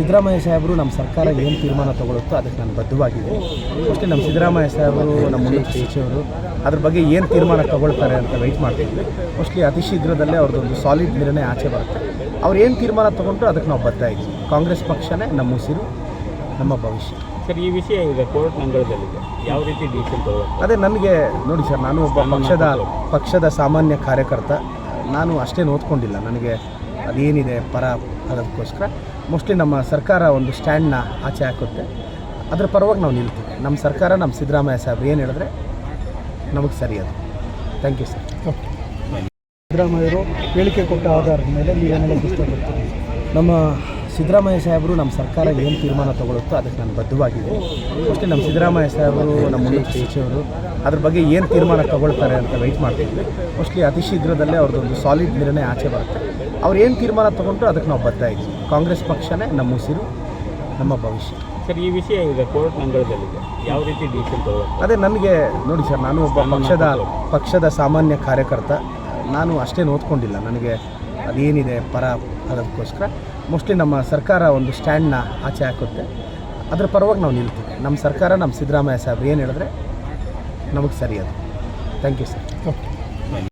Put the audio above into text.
ಸಿದ್ದರಾಮಯ್ಯ ಸಾಹೇಬರು ನಮ್ಮ ಸರ್ಕಾರ ಏನು ತೀರ್ಮಾನ ತಗೊಳುತ್ತೋ ಅದಕ್ಕೆ ನಾನು ಬದ್ಧವಾಗಿದೆ. ಮೋಸ್ಟ್ಲಿ ನಮ್ಮ ಸಿದ್ದರಾಮಯ್ಯ ಸಾಹೇಬರು ನಮ್ಮ ಉನ್ನತ ಸಚಿವರು ಅದ್ರ ಬಗ್ಗೆ ಏನು ತೀರ್ಮಾನ ತಗೊಳ್ತಾರೆ ಅಂತ ವೆಯ್ಟ್ ಮಾಡ್ತೀವಿ ಮೋಸ್ಟ್ಲಿ ಅತಿ ಶೀಘ್ರದಲ್ಲೇ ಅವ್ರದ್ದೊಂದು ಸಾಲಿಡ್ ನಿರ್ಣಯ ಆಚೆ ಬರುತ್ತೆ. ಅವ್ರು ಏನು ತೀರ್ಮಾನ ತೊಗೊಂಡ್ರು ಅದಕ್ಕೆ ನಾವು ಬದ್ಧ ಇದ್ದೀವಿ. ಕಾಂಗ್ರೆಸ್ ಪಕ್ಷನೇ ನಮ್ಮ ಉಸಿರು ನಮ್ಮ ಭವಿಷ್ಯ. ಸರ್ ಈ ವಿಷಯ ಈಗ ಕೋರ್ಟ್ ಯಾವ ರೀತಿ ಡಿಸಿಷನ್ ಅದೇ ನನಗೆ ನೋಡಿ ಸರ್ ನಾನು ಒಬ್ಬ ಪಕ್ಷದ ಪಕ್ಷದ ಸಾಮಾನ್ಯ ಕಾರ್ಯಕರ್ತ. ನಾನು ಅಷ್ಟೇನು ಓದ್ಕೊಂಡಿಲ್ಲ ನನಗೆ ಅದೇನಿದೆ ಪರ ಅದಕ್ಕೋಸ್ಕರ ಮೋಸ್ಟ್ಲಿ ನಮ್ಮ ಸರ್ಕಾರ ಒಂದು ಸ್ಟ್ಯಾಂಡ್ನ ಆಚೆ ಹಾಕುತ್ತೆ. ಅದ್ರ ಪರವಾಗಿ ನಾವು ನಿಲ್ತೀವಿ. ನಮ್ಮ ಸರ್ಕಾರ, ನಮ್ಮ ಸಿದ್ದರಾಮಯ್ಯ ಸಾಹೇಬ್ರು ಏನು ಹೇಳಿದ್ರೆ, ನಮಗೆ ಸರಿ ಅದು. ಥ್ಯಾಂಕ್ ಯು ಸರ್ ಸಿದ್ದರಾಮಯ್ಯರು ಹೇಳಿಕೆ ಕೊಟ್ಟ ಆಧಾರದ ಮೇಲೆ ನೀವೇನೆಲ್ಲ ನಮ್ಮ ಸಿದ್ದರಾಮಯ್ಯ ಸಾಹೇಬರು ನಮ್ಮ ಸರ್ಕಾರ ಏನು ತೀರ್ಮಾನ ತಗೊಳುತ್ತೋ ಅದಕ್ಕೆ ನಾನು ಬದ್ಧವಾಗಿದೆ. ಮೋಸ್ಟ್ಲಿ ನಮ್ಮ ಸಿದ್ದರಾಮಯ್ಯ ಸಾಹೇಬರು ನಮ್ಮ ಉನ್ನತ ಸಚಿವರು ಅದ್ರ ಬಗ್ಗೆ ಏನು ತೀರ್ಮಾನ ತಗೊಳ್ತಾರೆ ಅಂತ ವೆಯ್ಟ್ ಮಾಡ್ತೀವಿ. ಮೋಸ್ಟ್ಲಿ ಅತಿ ಶೀಘ್ರದಲ್ಲೇ ಅವ್ರದ್ದೊಂದು ಸಾಲಿಡ್ ನಿರ್ಣಯ ಆಚೆ ಬರುತ್ತೆ. ಅವ್ರು ಏನು ತೀರ್ಮಾನ ತೊಗೊಂಡ್ರು ಅದಕ್ಕೆ ನಾವು ಬದ್ಧ ಇದ್ದೀವಿ. ಕಾಂಗ್ರೆಸ್ ಪಕ್ಷನೇ ನಮ್ಮ ಉಸಿರು ನಮ್ಮ ಭವಿಷ್ಯ. ಸರ್ ಈ ವಿಷಯ ಈಗ ಕೋರ್ಟ್ ಮಂಗಳದಲ್ಲಿದೆ ಯಾವ ರೀತಿ ಡಿಸಿಷನ್ ಅದೇ ನನಗೆ ನೋಡಿ ಸರ್ ನಾನು ಒಬ್ಬ ಪಕ್ಷದ ಪಕ್ಷದ ಸಾಮಾನ್ಯ ಕಾರ್ಯಕರ್ತ. ನಾನು ಅಷ್ಟೇನು ಓದ್ಕೊಂಡಿಲ್ಲ ನನಗೆ ಅದೇನಿದೆ ಪರ ಅದಕ್ಕೋಸ್ಕರ ಮೋಸ್ಟ್ಲಿ ನಮ್ಮ ಸರ್ಕಾರ ಒಂದು ಸ್ಟ್ಯಾಂಡ್ನ ಆಚೆ ಹಾಕುತ್ತೆ. ಅದ್ರ ಪರವಾಗಿ ನಾವು ನಿಲ್ತೀವಿ. ನಮ್ಮ ಸರ್ಕಾರ, ನಮ್ಮ ಸಿದ್ದರಾಮಯ್ಯ ಸಾಹೇಬ್ರು ಏನು ಹೇಳಿದ್ರೆ ನಮಗೆ ಸರಿ ಅದು. Thank you sir okay